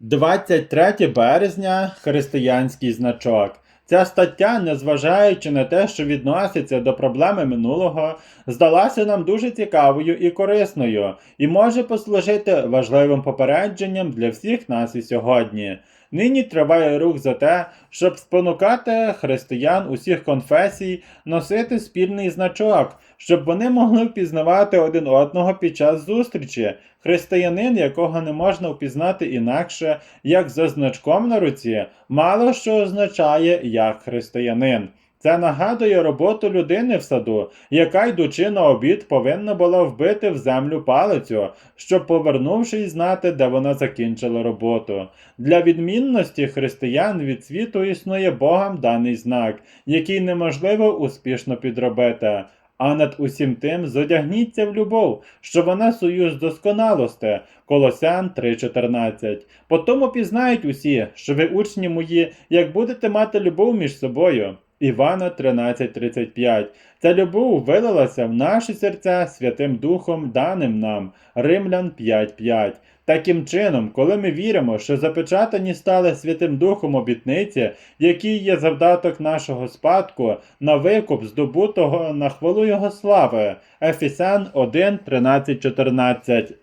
23 березня християнський значок. Ця стаття, незважаючи на те, що відноситься до проблеми минулого, здалася нам дуже цікавою і корисною, і може послужити важливим попередженням для всіх нас і сьогодні. Нині триває рух за те, щоб спонукати християн усіх конфесій носити спільний значок, щоб вони могли впізнавати один одного під час зустрічі. Християнин, якого не можна впізнати інакше, як за значком на руці, мало що означає як християнин. Це нагадує роботу людини в саду, яка, йдучи на обід, повинна була вбити в землю палицю, щоб, повернувшись, знати, де вона закінчила роботу. Для відмінності християн від світу існує Богом даний знак, який неможливо успішно підробити. А над усім тим зодягніться в любов, що вона союз досконалости. Колосян 3.14. Потому пізнають усі, що ви учні мої, як будете мати любов між собою. Івана 13.35. Ця любов вилилася в наші серця Святим Духом, даним нам. Римлян 5.5. Таким чином, коли ми віримо, що запечатані стали Святим Духом обітниці, які є завдаток нашого спадку на викуп, здобутого на хвалу Його слави. Ефесян 1, 13, 14.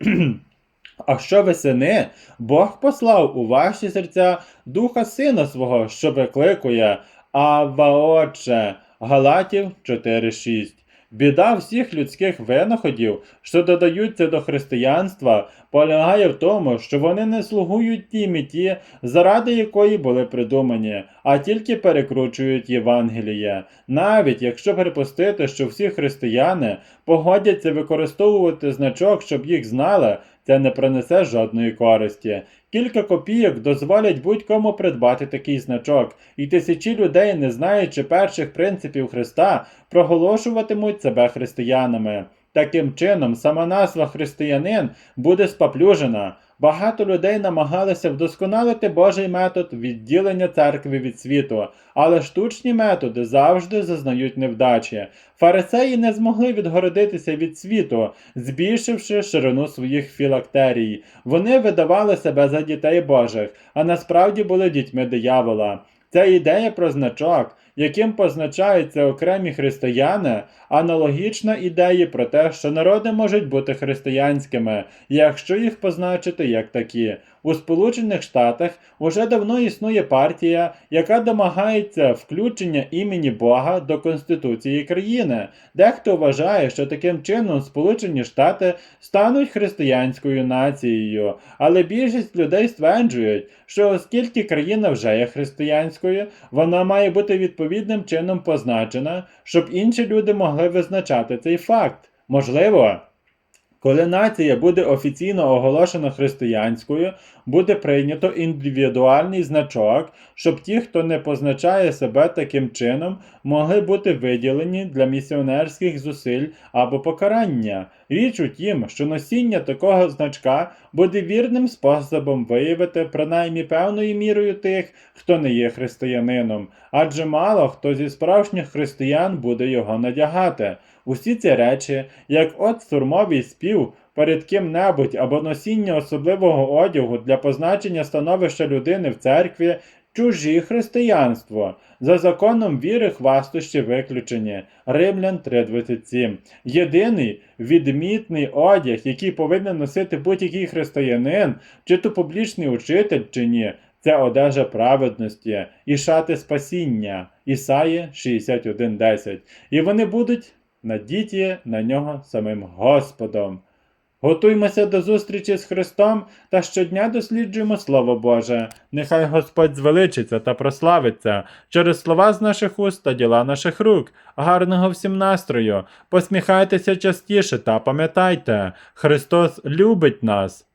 А що ви сини, Бог послав у ваші серця Духа Сина свого, що викликує Ава Отче. Галатів 4.6. Біда всіх людських винаходів, що додаються до християнства, полягає в тому, що вони не слугують тій меті, заради якої були придумані, а тільки перекручують Євангеліє. Навіть якщо припустити, що всі християни погодяться використовувати значок, щоб їх знали, це не принесе жодної користі. Кілька копійок дозволять будь-кому придбати такий значок, і тисячі людей, не знаючи перших принципів Христа, проголошуватимуть себе християнами. Таким чином, сама назва християнин буде споплюжена. Багато людей намагалися вдосконалити Божий метод відділення церкви від світу, але штучні методи завжди зазнають невдачі. Фарисеї не змогли відгородитися від світу, збільшивши ширину своїх філактерій. Вони видавали себе за дітей Божих, а насправді були дітьми диявола. Ця ідея про значок, яким позначаються окремі християни, аналогічна ідеї про те, що народи можуть бути християнськими, якщо їх позначити як такі. У Сполучених Штатах уже давно існує партія, яка домагається включення імені Бога до Конституції країни. Дехто вважає, що таким чином Сполучені Штати стануть християнською нацією, але більшість людей стверджують, що оскільки країна вже є християнською, вона має бути відповідним чином позначена, щоб інші люди могли визначати цей факт. Можливо. Коли нація буде офіційно оголошена християнською, буде прийнято індивідуальний значок, щоб ті, хто не позначає себе таким чином, могли бути виділені для місіонерських зусиль або покарання. Річ у тім, що носіння такого значка буде вірним способом виявити принаймні певною мірою тих, хто не є християнином, адже мало хто зі справжніх християн буде його надягати. Усі ці речі, як от сурмовий спів перед ким-небудь або носіння особливого одягу для позначення становища людини в церкві, чужі християнство. За законом віри хвастощі виключені. Римлян 3.27. Єдиний відмітний одяг, який повинен носити будь-який християнин, чи то публічний учитель, чи ні, це одежа праведності і шати спасіння. Ісаї 61.10. І вони будуть надіті на нього самим Господом. Готуймося до зустрічі з Христом та щодня досліджуємо Слово Боже. Нехай Господь звеличиться та прославиться через слова з наших уст та діла наших рук. Гарного всім настрою! Посміхайтеся частіше та пам'ятайте, Христос любить нас.